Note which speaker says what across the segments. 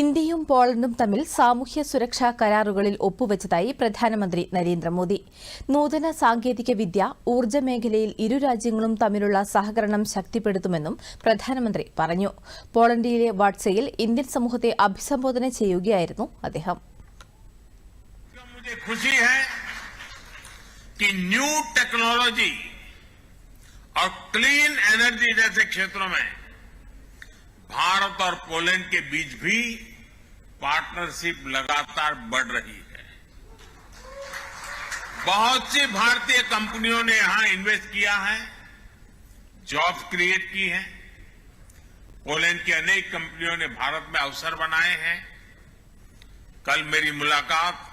Speaker 1: ഇന്ത്യയും പോളണ്ടും തമ്മിൽ സാമൂഹ്യ സുരക്ഷാ കരാറുകളിൽ ഒപ്പുവച്ചതായി പ്രധാനമന്ത്രി നരേന്ദ്രമോദി നൂതന സാങ്കേതിക വിദ്യ ഊർജ്ജ മേഖലയിൽ ഇരു രാജ്യങ്ങളും തമ്മിലുള്ള സഹകരണം ശക്തിപ്പെടുത്തുമെന്നും പ്രധാനമന്ത്രി പറഞ്ഞു പോളണ്ടിലെ വാട്സയിൽ ഇന്ത്യൻ സമൂഹത്തെ അഭിസംബോധന ചെയ്യുകയായിരുന്നു അദ്ദേഹം
Speaker 2: भारत और पोलैंड के बीच भी पार्टनरशिप लगातार बढ़ रही है बहुत सी भारतीय कंपनियों ने यहां इन्वेस्ट किया है जॉब क्रिएट की है पोलैंड की अनेक कंपनियों ने भारत में अवसर बनाए हैं कल मेरी मुलाकात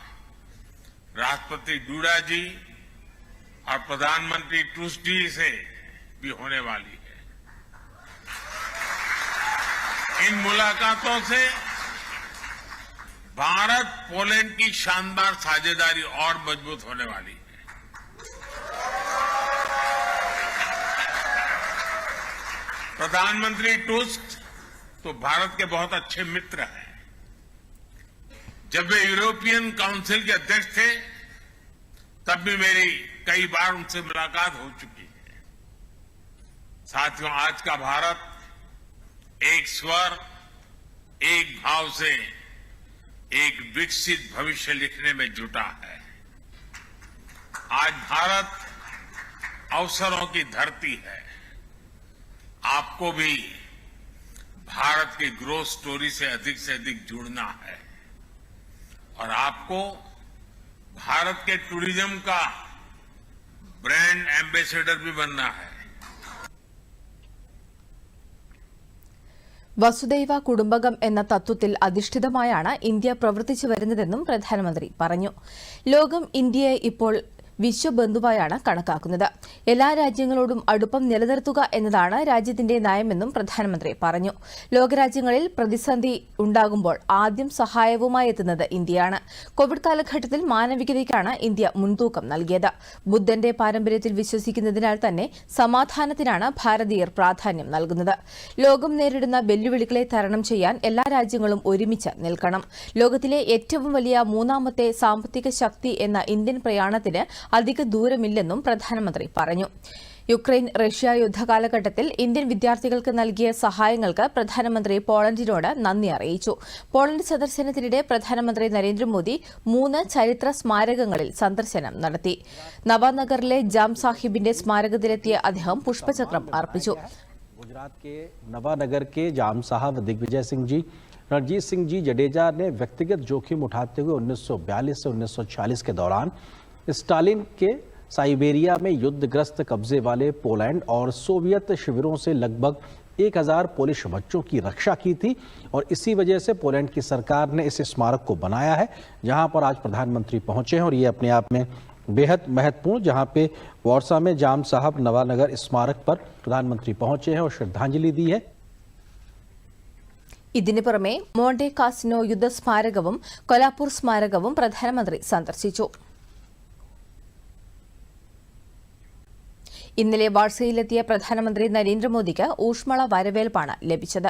Speaker 2: राष्ट्रपति डूडा जी और प्रधानमंत्री टूस्टी से भी होने वाली है इन मुलाकातों से भारत पोलैंड की शानदार साझेदारी और मजबूत होने वाली है प्रधानमंत्री टूस्क तो भारत के बहुत अच्छे मित्र हैं जब वे यूरोपियन काउंसिल के अध्यक्ष थे तब भी मेरी कई बार उनसे मुलाकात हो चुकी है साथियों आज का भारत एक स्वर एक भाव से एक विकसित भविष्य लिखने में जुटा है आज भारत अवसरों की धरती है आपको भी भारत की ग्रोथ स्टोरी से अधिक से अधिक जुड़ना है और आपको भारत के टूरिज्म का ब्रांड एम्बेसडर भी बनना है
Speaker 1: വസുദൈവ കുടുംബകം എന്ന തത്വത്തിൽ അധിഷ്ഠിതമായാണ് ഇന്ത്യ പ്രവർത്തിച്ചു വരുന്നതെന്നും പ്രധാനമന്ത്രി പറഞ്ഞു ലോകം ഇന്ത്യയെ ഇപ്പോൾ വിശ്വബന്ധുവായാണ് കണക്കാക്കുന്നത് എല്ലാ രാജ്യങ്ങളോടും അടുപ്പം നിലനിർത്തുക എന്നതാണ് രാജ്യത്തിന്റെ നയമെന്നും പ്രധാനമന്ത്രി പറഞ്ഞു ലോകരാജ്യങ്ങളിൽ പ്രതിസന്ധി ഉണ്ടാകുമ്പോൾ ആദ്യം സഹായവുമായി എത്തുന്നത് ഇന്ത്യയാണ് കോവിഡ് കാലഘട്ടത്തിൽ മാനവികതയ്ക്കാണ് ഇന്ത്യ മുൻതൂക്കം നൽകിയത് ബുദ്ധന്റെ പാരമ്പര്യത്തിൽ വിശ്വസിക്കുന്നതിനാൽ തന്നെ സമാധാനത്തിനാണ് ഭാരതീയർ പ്രാധാന്യം നൽകുന്നത് ലോകം നേരിടുന്ന വെല്ലുവിളികളെ തരണം ചെയ്യാൻ എല്ലാ രാജ്യങ്ങളും ഒരുമിച്ച് നിൽക്കണം ലോകത്തിലെ ഏറ്റവും വലിയ മൂന്നാമത്തെ സാമ്പത്തിക ശക്തി എന്ന ഇന്ത്യൻ പ്രയാണത്തിന് അധിക ദൂരമില്ലെന്നും പ്രധാനമന്ത്രി പറഞ്ഞു യുക്രൈൻ റഷ്യ യുദ്ധകാലഘട്ടത്തിൽ ഇന്ത്യൻ വിദ്യാർത്ഥികൾക്ക് നൽകിയ സഹായങ്ങൾക്ക് പ്രധാനമന്ത്രി പോളണ്ടിനോട് നന്ദി അറിയിച്ചു പോളണ്ട് സന്ദർശനത്തിനിടെ പ്രധാനമന്ത്രി നരേന്ദ്രമോദി മൂന്ന് ചരിത്ര സ്മാരകങ്ങളിൽ സന്ദർശനം നടത്തി നവാനഗറിലെ ജാം സാഹിബിന്റെ സ്മാരകത്തിലെത്തിയ അദ്ദേഹം പുഷ്പചക്രം അർപ്പിച്ചു
Speaker 3: गुजरात के नवानगर के जाम साहब दिग्विजय सिंह जी रणजीत सिंह जी जडेजा ने व्यक्तिगत जोखिम उठाते हुए 1942 से 1940 के दौरान स्टालिन के साइबेरिया में युद्धग्रस्त कब्जे वाले पोलैंड और सोवियत शिविरों से लगभग 1000 पोलिश बच्चों की रक्षा की थी और इसी वजह से पोलैंड की सरकार ने इस स्मारक को बनाया है जहां पर आज प्रधानमंत्री पहुंचे हैं और ये अपने आप में बेहद महत्वपूर्ण जहां पे वार्सा में जाम साहब नवानगर स्मारक पर प्रधानमंत्री पहुंचे हैं और श्रद्धांजलि दी है
Speaker 1: इनपुरमे मोडे कासीनो युद्ध स्मारक സ്മാരകവും प्रधानमंत्री സ്മാരകവും ഇന്നലെ വാഴ്സയിലെത്തിയ പ്രധാനമന്ത്രി നരേന്ദ്രമോദിക്ക് ഊഷ്മള വരവേൽപ്പാണ് ലഭിച്ചത്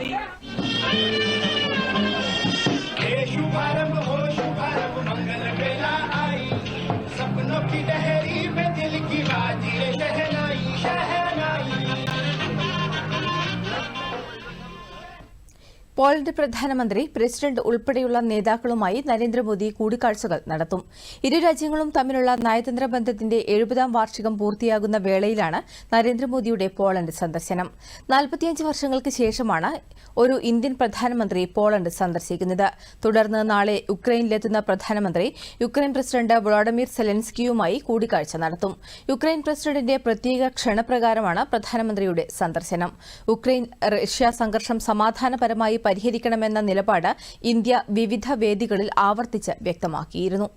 Speaker 1: പോളണ്ട് പ്രധാനമന്ത്രി പ്രസിഡന്റ് ഉൾപ്പെടെയുള്ള നേതാക്കളുമായി നരേന്ദ്രമോദി കൂടിക്കാഴ്ചകൾ നടത്തും ഇരു രാജ്യങ്ങളും തമ്മിലുള്ള നയതന്ത്ര ബന്ധത്തിന്റെ എഴുപതാം വാർഷികം പൂർത്തിയാകുന്ന വേളയിലാണ് നരേന്ദ്രമോദിയുടെ പോളണ്ട് സന്ദർശനം നാൽപ്പത്തിയഞ്ച് വർഷങ്ങൾക്ക് ശേഷമാണ് ഒരു ഇന്ത്യൻ പ്രധാനമന്ത്രി പോളണ്ട് സന്ദർശിക്കുന്നത് തുടർന്ന് നാളെ യുക്രൈനിലെത്തുന്ന പ്രധാനമന്ത്രി യുക്രൈൻ പ്രസിഡന്റ് വ്ളാഡിമിർ സെലൻസ്കിയുമായി കൂടിക്കാഴ്ച നടത്തും യുക്രൈൻ പ്രസിഡന്റിന്റെ പ്രത്യേക ക്ഷണപ്രകാരമാണ് പ്രധാനമന്ത്രിയുടെ സന്ദർശനം ഉക്രൈൻ റഷ്യ സംഘർഷം സമാധാനപരമായി പരിഹരിക്കണമെന്ന നിലപാട് ഇന്ത്യ വിവിധ വേദികളിൽ ആവർത്തിച്ച് വ്യക്തമാക്കിയിരുന്നു